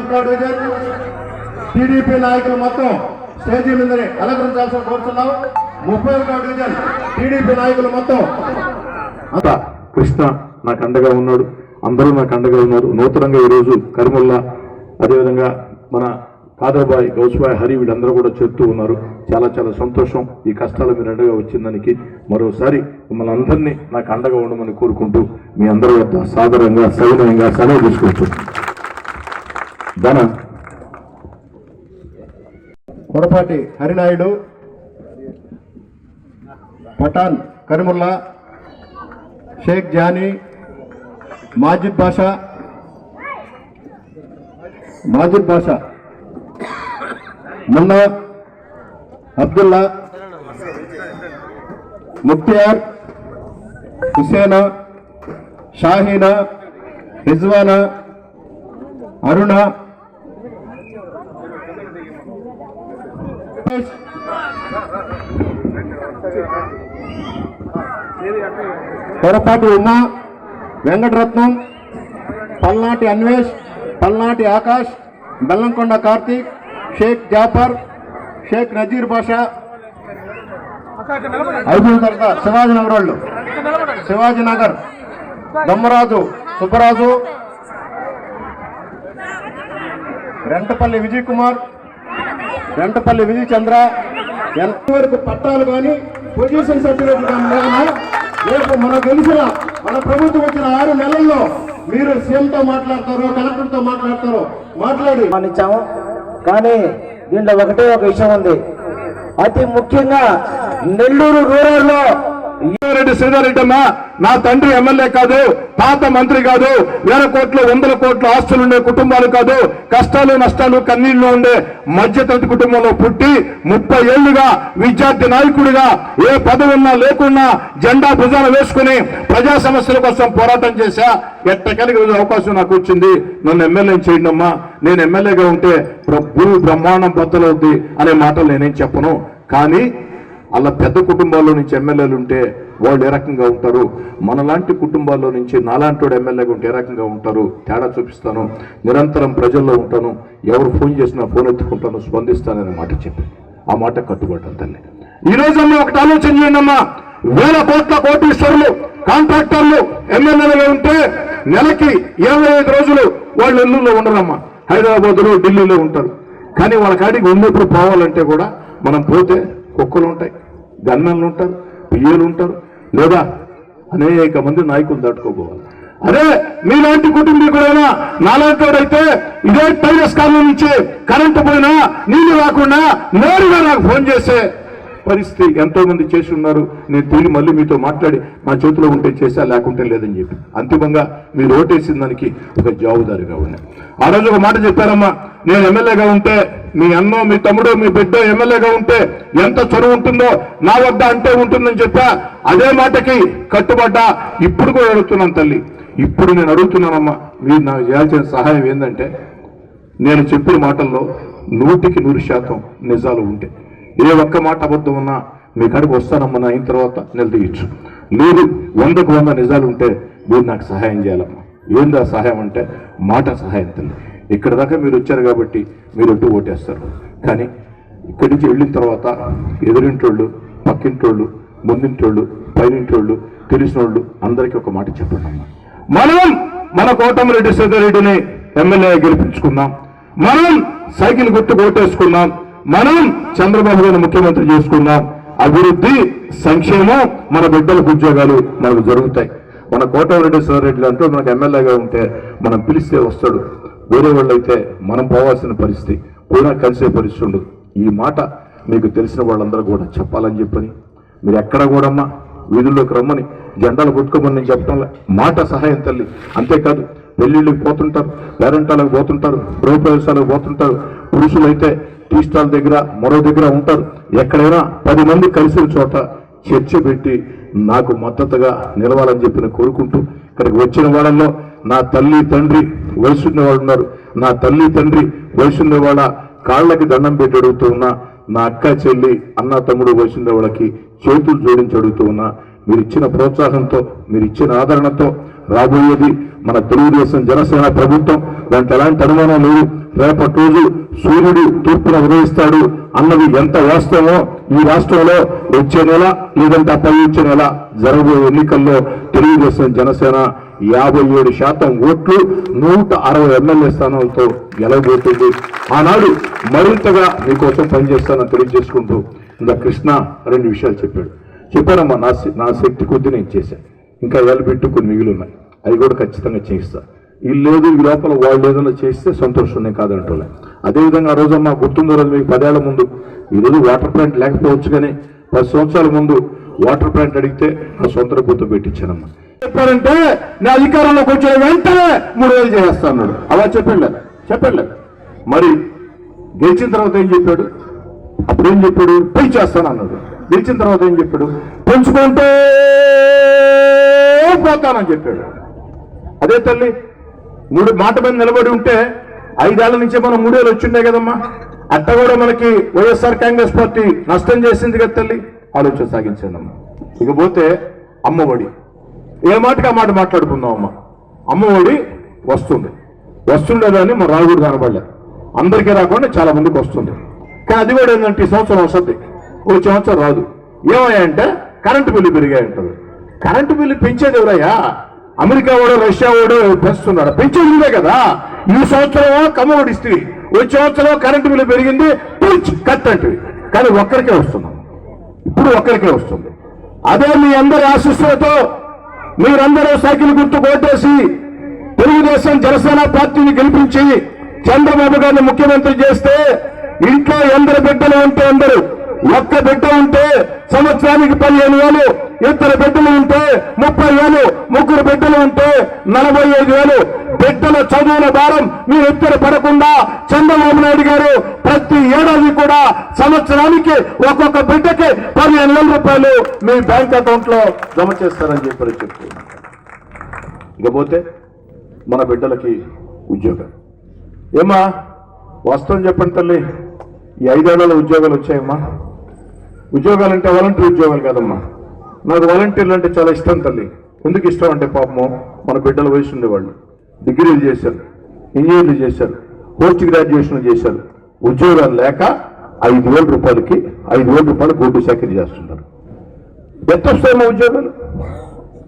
ముప్పై టీడీపీ నాయకులు మొత్తం స్టేజీ మీదనే అలంకరించాల్సిన కోరుతున్నాం. ముప్పై ఒకటో డివిజన్ టీడీపీ నాయకులు మొత్తం. అంతా కృష్ణ నాకు అండగా ఉన్నాడు. అందరూ నాకు అండగా ఉన్నారు. నూతనంగా ఈరోజు కరిముల్లా అదేవిధంగా మన కాదర్బాయ్ గౌస్బాయ్ హరి వీళ్ళందరూ కూడా చెప్తూ ఉన్నారు. చాలా చాలా సంతోషం. ఈ కష్టాలు మీరు అండగా వచ్చిందానికి మరోసారి మిమ్మల్ని అందరినీ నాకు అండగా ఉండమని కోరుకుంటూ మీ అందరి వద్ద సాదరంగా సవినయంగా సెలవు తీసుకుంటున్నాను ధన. కొరపాటి హరినాయుడు పఠాన్ కరిముల్లా షేక్ జానీ మాజిద్ బాషా మాజిద్ బాషా మున్నా అబ్దుల్లా ముక్తియార్ హుసేనా షాహీనా రిజ్వానా అరుణ పొరపాటి ఉమా వెంకటరత్నం పల్నాటి అన్వేష్ పల్నాటి ఆకాష్ బెల్లంకొండ కార్తీక్ షేక్ జాఫర్ షేక్ నజీర్ బాషా ఐదు తర్వాత శివాజీ నగర్ వాళ్ళు శివాజీ నగర్ దమ్మరాజు సుబ్బరాజు రెంటపల్లి విజయ్ కుమార్ వెంటపల్లి విజయ్ చంద్ర ఎంతవరకు పట్టాలు కానీ పొజిషన్ సర్టిఫికేట్ కానీ రేపు మన గెలిచిన మన ప్రభుత్వం వచ్చిన ఆరు నెలల్లో మీరు సీఎంతో మాట్లాడతారో కలెక్టర్తో మాట్లాడతారు మాట్లాడి. ఇచ్చాము కానీ దీంట్లో ఒకటే ఒక విషయం ఉంది. అతి ముఖ్యంగా నెల్లూరు రూరల్లో రెడ్డి శ్రీధర్రెడ్డమ్మ నా తండ్రి ఎమ్మెల్యే కాదు పాత మంత్రి కాదు వేల కోట్లు వందల కోట్ల ఆస్తులు ఉండే కుటుంబాలు కాదు కష్టాలు నష్టాలు కన్నీళ్ళు ఉండే మధ్యతరగతి కుటుంబంలో పుట్టి ముప్పై ఏళ్ళుగా విద్యార్థి నాయకుడిగా ఏ పదవి ఉన్నా లేకున్నా జెండా భుజాన వేసుకుని ప్రజా సమస్యల కోసం పోరాటం చేశా. ఎట్టకెలిగి అవకాశం నాకు వచ్చింది. నన్ను ఎమ్మెల్యే చేయండి అమ్మా. నేను ఎమ్మెల్యేగా ఉంటే ప్ర- భూమి బ్రహ్మాండం బద్దలవుద్ది అనే మాటలు నేనేం చెప్పను. కానీ అలా పెద్ద కుటుంబాల్లో నుంచి ఎమ్మెల్యేలు ఉంటే వాళ్ళు ఏ రకంగా ఉంటారు? మనలాంటి కుటుంబాల్లో నుంచి నాలాంటి వాడు ఎమ్మెల్యేగా ఉంటే ఏ రకంగా ఉంటారు? తేడా చూపిస్తాను. నిరంతరం ప్రజల్లో ఉంటాను. ఎవరు ఫోన్ చేసినా ఫోన్ ఎత్తుకుంటాను స్పందిస్తానని మాట చెప్పి. ఆ మాట కట్టుబడ్డాను తల్లి. ఈ రోజమ్మా ఒకటి ఆలోచన చేయండి అమ్మా వేల కోట్ల కోటీశ్వరులు కాంట్రాక్టర్లు ఎమ్మెల్యేలుగా ఉంటే నెలకి ఇరవై ఐదు రోజులు వాళ్ళు నెల్లూరులో ఉండరమ్మా. హైదరాబాద్లో ఢిల్లీలో ఉంటారు. కానీ వాళ్ళ కాడికి ఉన్నప్పుడు పోవాలంటే కూడా మనం పోతే కుక్కలు ఉంటాయి గన్నలు ఉంటారు పియ్యలు ఉంటారు లేదా అనేక మంది నాయకులు దాటుకోపోవాలి అదే మీలాంటి కుటుంబీకుడైనా నాలాంటి వాడైతే ఇదే టైరస్ కాలం నుంచి కరెంటు పోయినా నీళ్ళు రాకుండా నేరుగా నాకు ఫోన్ చేసే పరిస్థితి ఎంతోమంది చేసి ఉన్నారు. నేను తిరిగి మళ్ళీ మీతో మాట్లాడి మా చేతిలో ఉంటే చేసా లేకుంటే లేదని చెప్పి. అంతిమంగా మీరు ఓటేసిన దానికి ఒక జవాబుదారిగా ఉన్నా. ఆ రోజు ఒక మాట చెప్పారమ్మా. నేను ఎమ్మెల్యేగా ఉంటే మీ అన్నో మీ తమ్ముడో మీ బిడ్డ ఎమ్మెల్యేగా ఉంటే ఎంత చొరవ ఉంటుందో నా వద్ద అంటే ఉంటుందని చెప్పా. అదే మాటకి కట్టుబడ్డా. ఇప్పుడు కూడా అడుగుతున్నాను తల్లి. ఇప్పుడు నేను అడుగుతున్నానమ్మా. మీరు నాకు చేయాల్సిన సహాయం ఏంటంటే నేను చెప్పిన మాటల్లో నూటికి నూరు శాతం నిజాలు ఉంటాయి ఏ ఒక్క మాట అబద్ధం ఉన్నా మీ కాడికి వస్తానమ్మా అయిన తర్వాత నిలదీయచ్చు. లేదు వందకు వంద నిజాలు ఉంటే మీరు నాకు సహాయం చేయాలమ్మా. ఏందా సహాయం అంటే మాట సహాయం తల్లి. ఇక్కడ దాకా మీరు వచ్చారు కాబట్టి మీరు ఒట్టు ఓటేస్తారు. కానీ ఇక్కడి నుంచి వెళ్ళిన తర్వాత ఎదురింటోళ్ళు పక్కింటోళ్ళు ముందింటోళ్ళు పైనింటోళ్ళు తెలిసిన వాళ్ళు అందరికీ ఒక మాట చెప్పండి మనం మన కోటమిరెడ్డి సిద్ధారెడ్డిని ఎమ్మెల్యే గెలిపించుకుందాం. మనం సైకిల్ గుర్తు కోటేసుకుందాం మనం చంద్రబాబు గారిని ముఖ్యమంత్రి చేసుకున్నాం అభివృద్ధి సంక్షేమం మన బిడ్డలకు ఉద్యోగాలు మనకు జరుగుతాయి. మన కోటమిరెడ్డి సిద్ధారెడ్డి అంటూ మనకు ఎమ్మెల్యేగా ఉంటే మనం పిలిస్తే వస్తాడు. వేరే వాళ్ళు అయితే మనం పోవాల్సిన పరిస్థితి పోయినా కలిసే పరిస్థితి ఈ మాట మీకు తెలిసిన వాళ్ళందరూ కూడా చెప్పాలని చెప్పని మీరు ఎక్కడ కూడా అమ్మా వీధుల్లోకి రమ్మని జెండాలు కొట్టుకోమని నేను చెప్పడంలే మాట సహాయం తల్లి. అంతేకాదు పెళ్ళిళ్ళకి పోతుంటారు పేరెంటాలకు పోతుంటారు గృహప్రవేశాలకు పోతుంటారు పురుషులైతే టీ స్టాల్ దగ్గర మరో దగ్గర ఉంటారు. ఎక్కడైనా పది మంది కలిసిన చోట చర్చ పెట్టి నాకు మద్దతుగా నిలవాలని చెప్పి కోరుకుంటూ ఇక్కడికి వచ్చిన వాళ్ళల్లో నా తల్లి తండ్రి వయసున్న వాళ్ళు ఉన్నారు. నా తల్లి తండ్రి వయసున్న వాళ్ళ కాళ్ళకి దండం పెట్టి అడుగుతూ ఉన్నా నా అక్క చెల్లి అన్న తమ్ముడు వయసున్న వాళ్ళకి చేతులు జోడించి అడుగుతూ ఉన్నా మీరు ఇచ్చిన ప్రోత్సాహంతో మీరు ఇచ్చిన ఆదరణతో రాబోయేది మన తెలుగుదేశం జనసేన ప్రభుత్వం దాంట్లో ఎలాంటి అనుమానం లేదు. రేపటి రోజు సూర్యుడు తూర్పున ఉదయిస్తాడు అన్నది ఎంత వాస్తవమో ఈ రాష్ట్రంలో వచ్చే నెల లేదంటే పై వచ్చే నెల జరగబోయే ఎన్నికల్లో తెలుగుదేశం జనసేన యాభై ఏడు శాతం ఓట్లు నూట అరవై ఎమ్మెల్యే స్థానాలతో గెలవబోతుంది. ఆనాడు మరింతగా మీకోసం పనిచేస్తానని తెలియజేసుకుంటూ ఇంకా కృష్ణ రెండు విషయాలు చెప్పాడు. చెప్పానమ్మా నా నా శక్తి కొద్ది నేను చేశాను. ఇంకా వేలు పెట్టు కొన్ని మిగిలి ఉన్నాయి. అవి కూడా ఖచ్చితంగా చేయిస్తా. వీళ్ళు లేదు ఈ లోపల వాళ్ళు ఏదైనా చేస్తే సంతోషం నేను అదేవిధంగా ఆ రోజమ్మా గుర్తుందో రోజు మీకు పదేళ్ళ ముందు ఈరోజు వాటర్ ప్లాంట్ లేకపోవచ్చు కానీ పది సంవత్సరాల ముందు వాటర్ ప్లాంట్ అడిగితే నా సొంత గుర్తు పెట్టించానమ్మా. చెప్పారంటే నా అధికారంలోకి వచ్చిన వెంటనే మూడు వేలు చేస్తాను అలా చెప్పండి చెప్పండి. మరి గెలిచిన తర్వాత ఏం చెప్పాడు? అప్పుడు ఏం చెప్పాడు? పై చేస్తాను అన్నాడు. గెలిచిన తర్వాత ఏం చెప్పాడు? పెంచుకుంటూ పోతానని చెప్పాడు. అదే తల్లి మూడు మాట మీద నిలబడి ఉంటే ఐదేళ్ళ నుంచే మనం మూడేళ్ళు వచ్చిండే కదమ్మా. అట్ట కూడా మనకి వైఎస్ఆర్ కాంగ్రెస్ పార్టీ నష్టం చేసింది కదా తల్లి. ఆలోచన సాగించిందమ్మా అమ్మా. ఇకపోతే అమ్మఒడి. ఏ మాటకి ఆ మాట మాట్లాడుకుందాం అమ్మ అమ్మఒడి వస్తుంది. వస్తుండేదాన్ని మనం రాకూడదు కనబడలే. అందరికీ రాకుండా చాలా మందికి వస్తుంది. కానీ అది కూడా ఏంటంటే ఈ సంవత్సరం వస్తుంది. ఓ సంవత్సరం రాదు. ఏమయ్యాయంటే కరెంటు బిల్లు పెరిగాయంటారు కరెంటు బిల్లు పెంచేది ఎవరయ్యా? అమెరికా వాడు రష్యా వాడు పెంచుతున్నాడు పెంచేది నువ్వే కదా. ఈ సంవత్సరం కమ్మఒడి ఇస్తే వచ్చే సంవత్సరం కరెంటు బిల్లు పెరిగింది పిచ్ కట్ అంటే కానీ ఒక్కరికే వస్తున్నాం ఇప్పుడు ఒక్కరికే వస్తుంది. అదే మీ అందరి ఆశీస్సులతో మీరందరూ సైకిల్ గుర్తు కొట్టేసి తెలుగుదేశం జనసేన పార్టీని గెలిపించి చంద్రబాబు గారిని ముఖ్యమంత్రి చేస్తే ఇంట్లో ఎందరు బిడ్డలు ఉంటే అందరూ ఒక్క బిడ్డ ఉంటే సంవత్సరానికి పదిహేను వేలు ఇద్దరు బిడ్డలు ఉంటే ముప్పై వేలు ముగ్గురు బిడ్డలు ఉంటే నలభై ఐదు వేలు. బిడ్డల చదువుల భారం మీరు ఇద్దరు పడకుండా చంద్రబాబు నాయుడు గారు ప్రతి ఏడాది కూడా సంవత్సరానికి ఒక్కొక్క బిడ్డకి పదిహేను వేల రూపాయలు మీ బ్యాంక్ అకౌంట్లో జమ చేస్తారని చెప్పి చెప్తున్నారు ఇకపోతే మన బిడ్డలకి ఉద్యోగం. ఏమా వాస్తవం చెప్పండి తల్లి ఈ ఐదేళ్ళలో ఉద్యోగాలు వచ్చాయమ్మా? ఉద్యోగాలు అంటే వాలంటీర్ ఉద్యోగాలు కాదమ్మా. నాకు వాలంటీర్లు అంటే చాలా ఇష్టం తల్లి. ఎందుకు ఇష్టం అంటే పాపము మన బిడ్డల వయసు ఉండేవాళ్ళు. డిగ్రీలు చేశారు ఇంజనీర్లు చేశారు పోస్ట్ గ్రాడ్యుయేషన్ చేశారు. ఉద్యోగాలు లేక ఐదు వేల రూపాయలకి ఐదు వేల రూపాయలు గోల్డ్ సేకరణ చేస్తున్నారు. ఎంత వస్తాయమ్మా ఉద్యోగాలు?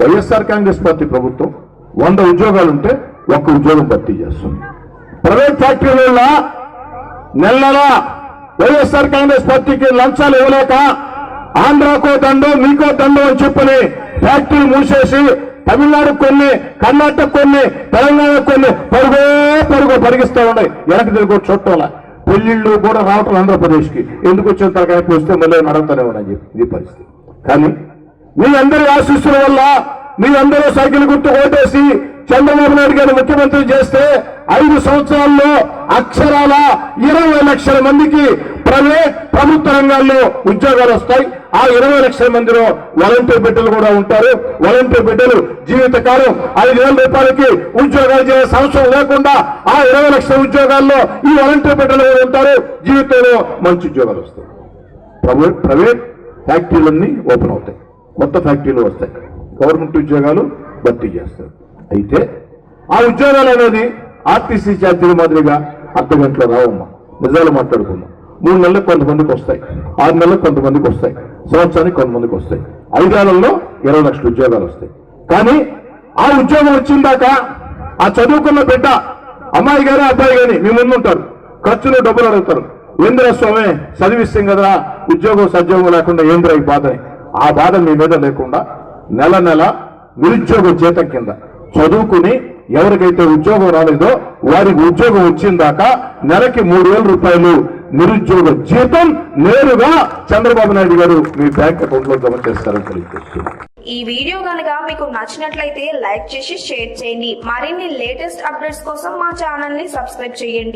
వైఎస్ఆర్ కాంగ్రెస్ పార్టీ ప్రభుత్వం వంద ఉద్యోగాలు ఉంటే ఒక్క ఉద్యోగం భర్తీ చేస్తుంది. ప్రైవేట్ ఫ్యాక్టరీల నెల నెల వైఎస్ఆర్ కాంగ్రెస్ పార్టీకి లంచాలు ఇవ్వలేక ఆంధ్రాకో దండు మీకో దండు అని చెప్పని ఫ్యాక్టరీ మూసేసి తమిళనాడు కొన్ని కర్ణాటక కొన్ని తెలంగాణ కొన్ని పరుగో పరుగు పరిగిస్తా ఉన్నాయి. వెనక్కి తిరిగి చుట్టాల. పెళ్ళిళ్ళు కూడా రావటం ఆంధ్రప్రదేశ్కి ఎందుకు వచ్చిన తరగతి పోస్తే మళ్ళీ నడతానే ఉన్నాయి చెప్పి. ఇది పరిస్థితి. కానీ మీ అందరి ఆశీస్సుల వల్ల మీ అందరూ సైకిల్ గుర్తు ఓటేసి చంద్రబాబు నాయుడు గారిని ముఖ్యమంత్రి చేస్తే ఐదు సంవత్సరాల్లో అక్షరాల ఇరవై లక్షల మందికి ప్రైవేట్ ప్రభుత్వ రంగాల్లో ఉద్యోగాలు వస్తాయి. ఆ ఇరవై లక్షల మందిలో వాలంటీర్ బిడ్డలు కూడా ఉంటారు. వాలంటీర్ బిడ్డలు జీవితకాలం ఐదు వేల రూపాయలకి ఉద్యోగాలు చేసే అవసరం లేకుండా ఆ ఇరవై లక్షల ఉద్యోగాల్లో ఈ వాలంటీర్ బిడ్డలు కూడా ఉంటారు. జీవితంలో మంచి ఉద్యోగాలు వస్తాయి. ప్రైవేట్ ప్రైవేట్ ఫ్యాక్టరీలన్నీ ఓపెన్ అవుతాయి. కొత్త ఫ్యాక్టరీలు వస్తాయి. గవర్నమెంట్ ఉద్యోగాలు భర్తీ చేస్తారు. అయితే ఆ ఉద్యోగాలు అనేది ఆర్టీసీ ఛార్జీల మాదిరిగా అర్ధ గంటలో రావమ్మా. నిజాలు మాట్లాడుకుందాం. మూడు నెలలకు కొంతమందికి వస్తాయి. ఆరు నెలలకు కొంతమందికి వస్తాయి. సంవత్సరానికి కొంతమందికి వస్తాయి. ఐదేళ్ళలో ఇరవై లక్షల ఉద్యోగాలు వస్తాయి. కానీ ఆ ఉద్యోగం వచ్చిందాక ఆ చదువుకున్న బిడ్డ అమ్మాయి గారి అబ్బాయి గాని మీ ముందు ఉంటారు. ఖర్చులు డబ్బులు అడుగుతారు. ఏంద్ర స్వామి చదివిస్తాం కదా ఉద్యోగం సద్యోగం లేకుండా ఏంద్ర ఈ బాధ ఆ బాధ మీ మీద లేకుండా నెల నెల నిరుద్యోగ జీతం కింద చదువుకుని ఎవరికైతే ఉద్యోగం రాలేదో వారికి ఉద్యోగం వచ్చిందాక నెలకి మూడు వేల రూపాయలు నిరుద్యోగ జీతం నేరుగా చంద్రబాబు నాయుడు గారు మీ బ్యాంక్ అకౌంట్లో జమ చేస్తారని తెలియజేస్తున్నారు ఈ వీడియో కనుక మీకు నచ్చినట్లయితే లైక్ చేసి షేర్ చేయండి. మరిన్ని లేటెస్ట్ అప్డేట్స్ కోసం మా ఛానల్ని సబ్స్క్రైబ్ చేయండి.